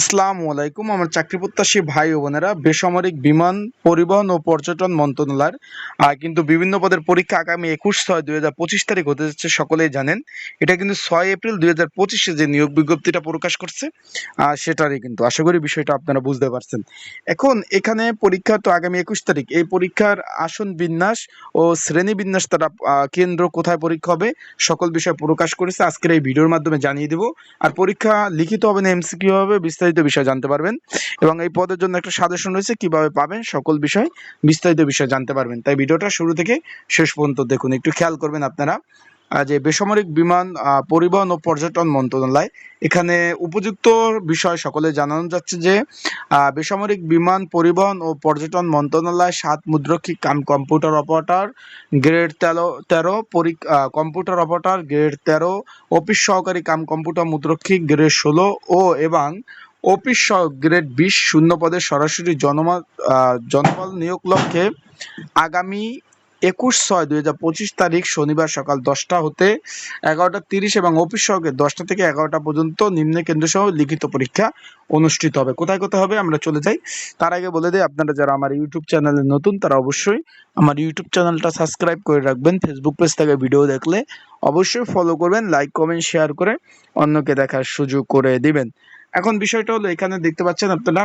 আসসালামু আলাইকুম। আমার চাকরি প্রত্যাশী ভাই ও বোনেরা, বেসামরিক বিমান, পরিবহন ও পর্যটন মন্ত্রণালয়ের কিন্তু বিভিন্ন পদের পরীক্ষা আগামী একুশ ছয় দুই হাজার পঁচিশ তারিখ হতে যাচ্ছে, সকলেই জানেন। এটা কিন্তু ছয় এপ্রিল দুই হাজার পঁচিশে যে নিয়োগ বিজ্ঞপ্তিটা প্রকাশ করছে সেটারই কিন্তু। আশা করি বিষয়টা আপনারা বুঝতে পারছেন। এখন এখানে পরীক্ষা তো আগামী একুশ তারিখ। এই পরীক্ষার আসন বিন্যাস ও শ্রেণি বিন্যাস তারা কেন্দ্র কোথায় পরীক্ষা হবে, সকল বিষয় প্রকাশ করেছে। আজকের এই ভিডিওর মাধ্যমে জানিয়ে দেব। আর পরীক্ষা লিখিত হবে না, এমসিকিউ হবে, বিস্তারিত বিষয় জানতে পারবেন এবং এই পদের জন্য একটা সাজেশন রয়েছে, কীভাবে পাবেন সকল বিষয় বিস্তারিত বিষয় জানতে পারবেন। তাই ভিডিওটা শুরু থেকে শেষ পর্যন্ত দেখুন। একটু খেয়াল করবেন আপনারা যে বেসামরিক বিমান পরিবহন ও পর্যটন মন্ত্রণালয় এখানে উপযুক্ত বিষয় সকলে জানানো যাচ্ছে যে বেসামরিক বিমান, পরিবহন ও পর্যটন মন্ত্রণালয় সাত মুদ্রক্ষিক কাম, কম্পিউটার অপারেটর, গ্রেড তেরো তেরো কম্পিউটার অপারেটর, গ্রেড তেরো, অফিস সহকারী কাম, কম্পিউটার মুদ্রক্ষিক গ্রেড ষোলো ও এবং অফিস গ্রেড বিশ শূন্য পদে সরাসরি জনমত জনবল নিয়োগ লক্ষ্যে আগামী একুশ ছয় দুই হাজার পঁচিশ তারিখ শনিবার সকাল দশটা হতে এগারোটা তিরিশ এবং অফিস সহকে দশটা থেকে এগারোটা পর্যন্ত নিম্ন কেন্দ্র সহ লিখিত পরীক্ষা অনুষ্ঠিত হবে। কোথায় কোথায় হবে আমরা চলে যাই। তার আগে বলে দিই, আপনারা যারা আমার ইউটিউব চ্যানেলে নতুন, তারা অবশ্যই আমার ইউটিউব চ্যানেলটা সাবস্ক্রাইব করে রাখবেন। ফেসবুক পেজ থেকে ভিডিও দেখলে অবশ্যই ফলো করবেন লাইক কমেন্ট শেয়ার করে অন্যকে দেখার সুযোগ করে দিবেন। এখন বিষয়টা হলো, এখানে দেখতে পাচ্ছেন আপনারা,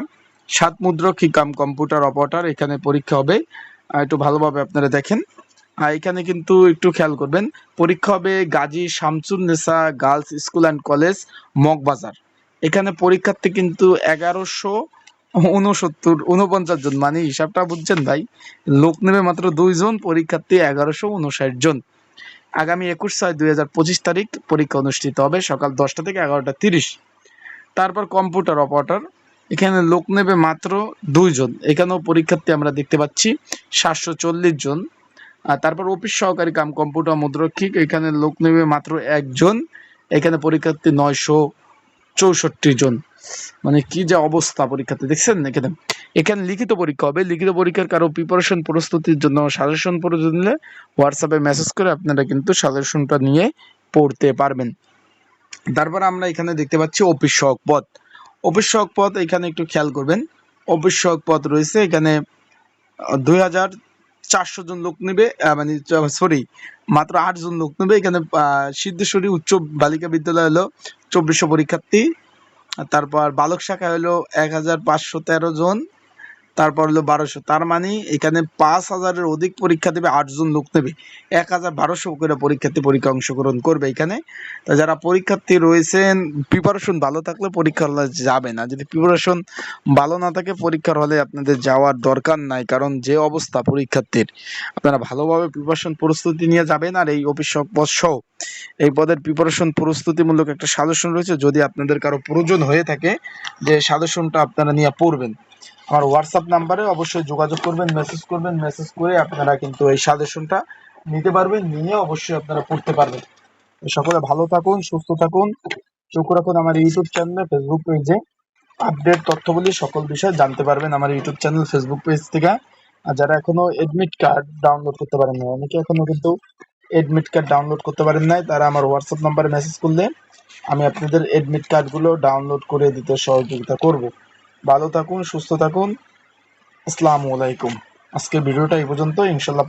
সাত মুদ্রক কাম কম্পিউটার অপারেটর, এখানে পরীক্ষা হবে। একটু ভালোভাবে আপনারা দেখেন। আর এখানে কিন্তু একটু খেয়াল করবেন, পরীক্ষা হবে Gazi Shamsun Nessa girls school and college, Moghbazar. এখানে পরীক্ষার্থী কিন্তু এগারোশো উনসত্তর উনপঞ্চাশ জন মানে হিসাবটা বুঝছেন ভাই? লোক নেবে মাত্র দুইজন, পরীক্ষার্থী এগারোশো উনষাট জন। আগামী একুশ ছয় দুই তারিখ পরীক্ষা অনুষ্ঠিত হবে সকাল দশটা থেকে এগারোটা তিরিশ। তারপর কম্পিউটার অপারেটর এখানে লোক নেবে মাত্র দুইজন এখানেও পরীক্ষার্থী আমরা দেখতে পাচ্ছি, সাতশো চল্লিশ জন। আর তারপর অফিস সহকারী কাম কম্পিউটার মুদ্রক্ষিক। এখানে লোক নেবে মাত্র একজন এখানে পরীক্ষার্থী নয়শো চৌষট্টি জন। মানে কি যে অবস্থা পরীক্ষার্থী, দেখছেন? এখানে এখানে লিখিত পরীক্ষা হবে। লিখিত পরীক্ষার কারও প্রিপারেশন প্রস্তুতির জন্য সাজেশন প্রয়োজন হলে হোয়াটসঅ্যাপে মেসেজ করে আপনারা কিন্তু সাজেশনটা নিয়ে পড়তে পারবেন। তারপর আমরা এখানে দেখতে পাচ্ছি অফিস সহক পথ। অফিস সহক পথ, এখানে একটু খেয়াল করবেন। অফিস সহক পথ রয়েছে, এখানে দুই হাজার চারশো জন লোক নেবে মানে সরি মাত্র আট জন লোক নেবে। এখানে সিদ্ধেশ্বরী উচ্চ বালিকা বিদ্যালয় হলো চব্বিশশো পরীক্ষার্থী। তারপর বালক শাখা হলো এক হাজার পাঁচশো তেরো জন। তারপর হলো বারোশো। তার মানে এখানে পাঁচ হাজারের অধিক পরীক্ষা দেবে, আটজন লোক নেবে। এক হাজার বারোশো করে পরীক্ষার্থী পরীক্ষা অংশগ্রহণ করবে এখানে। তা যারা পরীক্ষার্থী রয়েছেন প্রিপারেশন ভালো থাকলে পরীক্ষার হলে যাবে না। যদি প্রিপারেশন ভালো না থাকে, পরীক্ষার হলে আপনাদের যাওয়ার দরকার নাই। কারণ যে অবস্থা পরীক্ষার্থীর, আপনারা ভালোভাবে প্রিপারেশন প্রস্তুতি নিয়ে যাবেন আর এই অফিস পদ সহ এই পদের প্রিপারেশন প্রস্তুতিমূলক একটা সাজেশন রয়েছে। যদি আপনাদের কারও প্রয়োজন হয়ে থাকে, যে সাজেশনটা আপনারা নিয়ে পড়বেন। আমার হোয়াটসঅ্যাপ নাম্বারে অবশ্যই যোগাযোগ করবেন মেসেজ করবেন মেসেজ করে আপনারা কিন্তু এই সাজেশনটা নিতে পারবেন, নিয়ে অবশ্যই আপনারা পড়তে পারবেন। সকলে ভালো থাকুন, সুস্থ থাকুন। চোখ রাখুন আমার ইউটিউব চ্যানেলে ফেসবুক পেজে আপডেট তথ্যগুলি সকল বিষয়ে জানতে পারবেন আমার ইউটিউব চ্যানেল ফেসবুক পেজ থেকে। আর যারা এখনও এডমিট কার্ড ডাউনলোড করতে পারেন না অনেকে এখনও কিন্তু এডমিট কার্ড ডাউনলোড করতে পারেন নাই, তারা আমার হোয়াটসঅ্যাপ নাম্বারে মেসেজ করলে আমি আপনাদের এডমিট কার্ডগুলো ডাউনলোড করে দিতে সহযোগিতা করব। ভালো থাকুন সুস্থ থাকুন। আসসালামু আলাইকুম। আজকের ভিডিওটা এই পর্যন্ত ইনশাল্লাহ